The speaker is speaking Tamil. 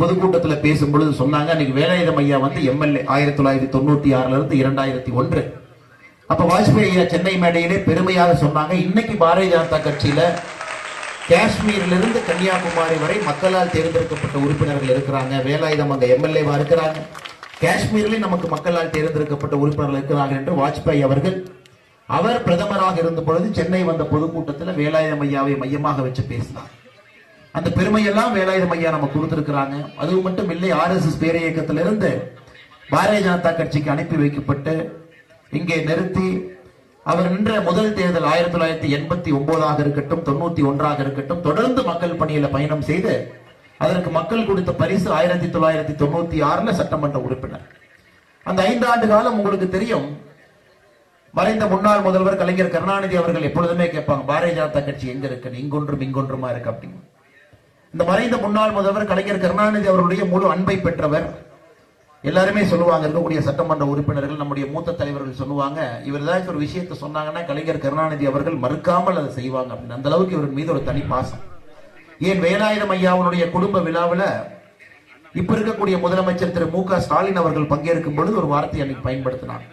பொதுக்கூட்டத்தில் பேசும் பொழுது சொன்னாங்க அன்னைக்கு வேலாயுதம் ஐயா வந்து எம்எல்ஏ ஆயிரத்தி தொள்ளாயிரத்தி தொண்ணூத்தி ஆறுல இருந்து இரண்டாயிரத்தி ஒன்று. அப்ப வாஜ்பாய் ஐயா சென்னை மேடையிலே பெருமையாக சொன்னாங்க இன்னைக்கு பாரதிய ஜனதா கட்சியில காஷ்மீரிலிருந்து இருந்து கன்னியாகுமரி வரை மக்களால் தேர்ந்தெடுக்கப்பட்ட உறுப்பினர்கள் இருக்கிறாங்க. வேலாயுதம் அங்க எம்எல்ஏவா இருக்கிறாங்க. காஷ்மீரிலே நமக்கு மக்களால் தேர்ந்தெடுக்கப்பட்ட உறுப்பினர்கள் இருக்கிறாங்க என்று வாஜ்பாய் அவர்கள் அவர் பிரதமராக இருந்த பொழுது சென்னை வந்த பொதுக்கூட்டத்தில் வேலாயுதம் ஐயாவை மையமாக வச்சு பேசினார். அந்த பெருமையெல்லாம் வேலாயுதம் ஐயா நம்ம கொடுத்திருக்கிறாங்க. அது மட்டும் இல்லை ஆர்எஸ்எஸ் பேர இயக்கத்திலிருந்து பாரதிய ஜனதா கட்சிக்கு அனுப்பி வைக்கப்பட்டு இங்கே நிறுத்தி அவர் நின்ற முதல் தேர்தல் ஆயிரத்தி தொள்ளாயிரத்தி எண்பத்தி ஒன்பதாக இருக்கட்டும் தொண்ணூத்தி ஒன்றாக இருக்கட்டும் தொடர்ந்து மக்கள் பணியில பயணம் செய்து அதற்கு மக்கள் கொடுத்த பரிசு ஆயிரத்தி தொள்ளாயிரத்தி தொண்ணூத்தி ஆறுல சட்டமன்ற உறுப்பினர். அந்த ஐந்து ஆண்டு காலம் உங்களுக்கு தெரியும். மறைந்த முன்னாள் முதல்வர் கலைஞர் கருணாநிதி அவர்கள் எப்பொழுதுமே கேட்பாங்க பாரதிய ஜனதா கட்சி எங்க இருக்கு? இங்கொன்றும் இங்கொன்றுமா இருக்கு அப்படின்னு. இந்த மறைந்த முன்னாள் முதல்வர் கலைஞர் கருணாநிதி அவருடைய முழு அன்பை பெற்றவர். எல்லாருமே சொல்லுவாங்க இருக்கக்கூடிய சட்டமன்ற உறுப்பினர்கள் நம்முடைய மூத்த தலைவர்கள் சொல்லுவாங்க இவர் ஏதாச்சும் ஒரு விஷயத்தை சொன்னாங்கன்னா கலைஞர் கருணாநிதி அவர்கள் மறுக்காமல் அதை செய்வாங்க அப்படின்னு. அந்த அளவுக்கு இவர் மீது ஒரு தனி பாசம். ஏன் வேலாயுதம் ஐயாவுடைய குடும்ப விழாவில் இப்ப இருக்கக்கூடிய முதலமைச்சர் திரு மு க ஸ்டாலின் அவர்கள் பங்கேற்கும் பொழுது ஒரு வார்த்தை அன்னைக்கு பயன்படுத்தினார்.